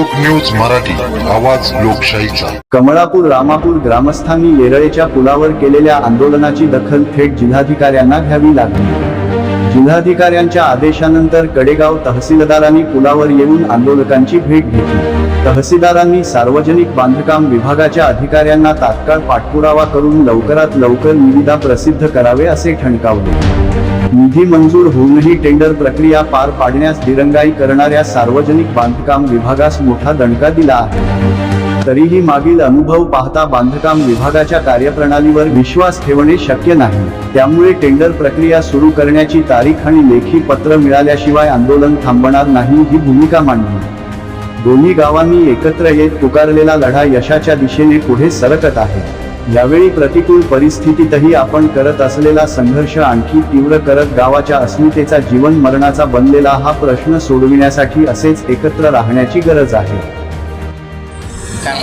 लोक न्यूज मराठी आवाज लोकशाहीचा. कमळापूर रामापूर ग्रामस्थांनी येरळेच्या पुलावर केलेल्या आंदोलनाची दखल थेट जिल्हाधिकाऱ्यांना घ्यावी लागली. जिल्हाधिकाऱ्यांच्या आदेशानंतर कडेगाव तहसीलदारांनी पुलावर येऊन आंदोलकांची भेट घेतली. तहसीलदारांनी सार्वजनिक बांधकाम विभागाच्या अधिकाऱ्यांना तात्काळ पाठपुरावा करून लवकरात लवकर निविदा प्रसिद्ध करावे असे ठणकावले. निधी मंजूर होऊनही टेंडर प्रक्रिया पार पाडण्यास दिरंगाई करणाऱ्या सार्वजनिक बांधकाम विभागास मोठा दणका दिला आहे. तरीही मागील अनुभव पाहता बांधकाम विभागाच्या कार्यप्रणालीवर विश्वास ठेवणे शक्य नाही. त्यामुळे टेंडर प्रक्रिया सुरू करण्याची तारीख आणि लेखी पत्र मिळाल्याशिवाय आंदोलन थांबणार नाही ही भूमिका मांडली. दोन्ही गावांनी एकत्र येत पुकारलेला लढा यशाच्या दिशेने पुढे सरकत आहे. यावेळी प्रतिकूल परिस्थितीतही आपण करत असलेला संघर्ष आणखी तीव्र करत गावाच्या अस्मितेचा जीवन मरणाचा बनलेला हा प्रश्न सोडविण्यासाठी असेच एकत्र राहण्याची गरज आहे.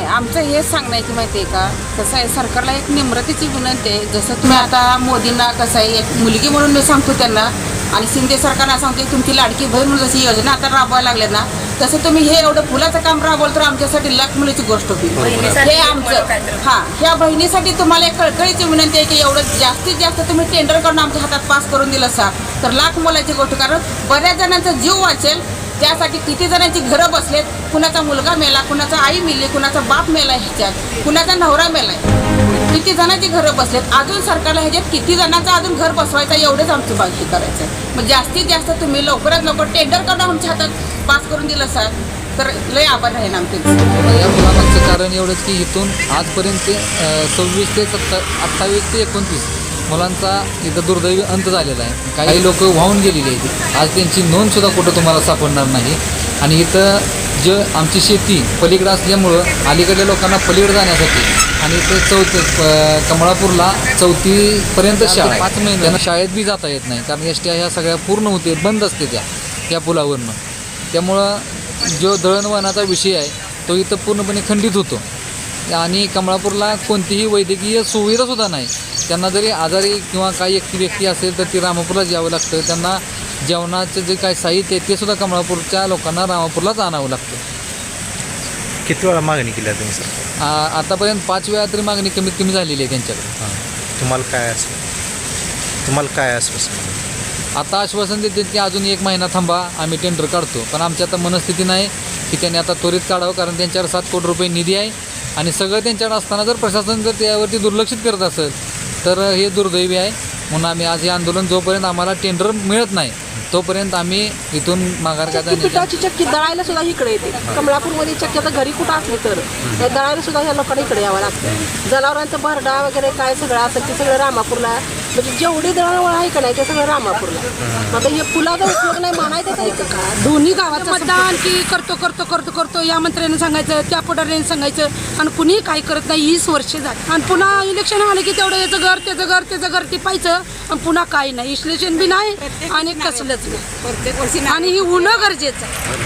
आमचं हे सांगण्याची माहिती आहे का? कसं आहे सरकारला एक निम्रतेची विनंती आहे. जसं तुम्ही आता मोदींना कसं आहे एक मुलगी म्हणून मी सांगतो त्यांना आणि शिंदे सरकारला सांगते तुमची लाडकी बहीण म्हणून जशी योजना आता राबवायला लागल्या ना तसं तुम्ही हे एवढं फुलाचं काम राबवलं तर आमच्यासाठी लाख मुलीची गोष्ट होती. हे आमचं हां ह्या बहिणीसाठी तुम्हाला एक कळकळीची विनंती आहे की एवढं जास्तीत जास्त तुम्ही टेंडर करून आमच्या हातात पास करून दिलं सा तर लाख मुलाची गोष्ट कारण बऱ्याच जणांचा जीव वाचेल त्यासाठी किती जणांची घरं बसलेत कुणाचा मुलगा मेला कुणाचा आई मेली कुणाचा बाप मेला ह्याच्यात कुणाचा नवरा मेलाय. किती जणांची घरं बसलेत? अजून सरकारला ह्याच्यात किती जणांचा अजून घर बसवायचं एवढंच आमची बाकी करायचं आहे मग जास्तीत जास्त तुम्ही लवकरात लवकर टेंडर करणं आमच्या हातात पास करून दिलं सर तर लय आभार राहील आमचे. या मुलामागचं कारण एवढंच की इथून आजपर्यंत सव्वीस ते सत्ता अठ्ठावीस ते एकोणतीस मुलांचा इथं दुर्दैवी अंत झालेला आहे. काही लोक वाहून गेलेली आहेत. आज त्यांची नोंदसुद्धा कुठं तुम्हाला सापडणार नाही. आणि इथं जे आमची शेती पलीकडं असल्यामुळं अलीकडल्या लोकांना पलीकडे जाण्यासाठी आणि इथं चौथ कमळापूरला चौथीपर्यंत शाळा. पाच महिने. त्यांना शाळेत बी जाता येत नाही. कारण एस ह्या सगळ्या पूर्ण होते बंद असते त्या त्या पुलावरनं. त्यामुळं जो दळणवळणाचा विषय आहे तो इथं पूर्णपणे खंडित होतो. आणि कमळापूरला कोणतीही वैद्यकीय सुविधासुद्धा नाही. त्यांना जरी आजारी किंवा काही व्यक्ती व्यक्ती असेल तर ती रामापूरलाच यावं लागतं. त्यांना जेवणाचं जे काही साहित्य आहे ते सुद्धा कमळापूरच्या लोकांना रामापूरलाच आणावं लागतं. किती वेळा मागणी केली आहे तुम्ही सर? आ- आतापर्यंत पाच वेळा तरी मागणी कमीत कमी झालेली आहे त्यांच्याकडे. हां. तुम्हाला काय असं? तुम्हाला काय आश्वासन? आता आश्वासन देतात की अजून एक महिना थांबा आम्ही टेंडर काढतो. पण आमची आता मनस्थिती नाही की त्यांनी आता त्वरित काढावं कारण त्यांच्यावर सात कोटी रुपये निधी आहे. आणि सगळं त्यांच्याकडे असताना जर प्रशासन जर त्यावरती दुर्लक्षित करत असेल तर हे दुर्दैवी आहे. म्हणून आम्ही आज हे आंदोलन जोपर्यंत आम्हाला टेंडर मिळत नाही तोपर्यंत आम्ही इथून माघार काढण्याची पिठाची चक्की दळायला सुद्धा इकडे येते. कमळापूरमध्ये चक्की आता घरी कुठं असली तर. त्या दळायला सुद्धा ह्या लोकांना इकडे यावं लागतं. जनावरांचं भरडा वगैरे काय सगळं असेल ते सगळं रामापूरला म्हणजे जेवढी दळणवळ आहे का नाही ते सगळं रामापूरला. आता हे फुलाचा उपयोग नाही म्हणायचं तरी का? दोन्ही गावाचं मतदान की करतो करतो करतो करतो या मंत्र्याने सांगायचं त्या पुढाऱ्याने सांगायचं आणि कुणी काही करत नाही वीस वर्ष झाली. आणि पुन्हा इलेक्शन आले की तेवढं याचं घर त्याचं घर त्याचं घर टिपायचं आणि पुन्हा काही नाही. विश्लेषण बी नाही आणि कसलंच नाही. प्रत्येक वर्षी आणि ही होणं गरजेचं आहे.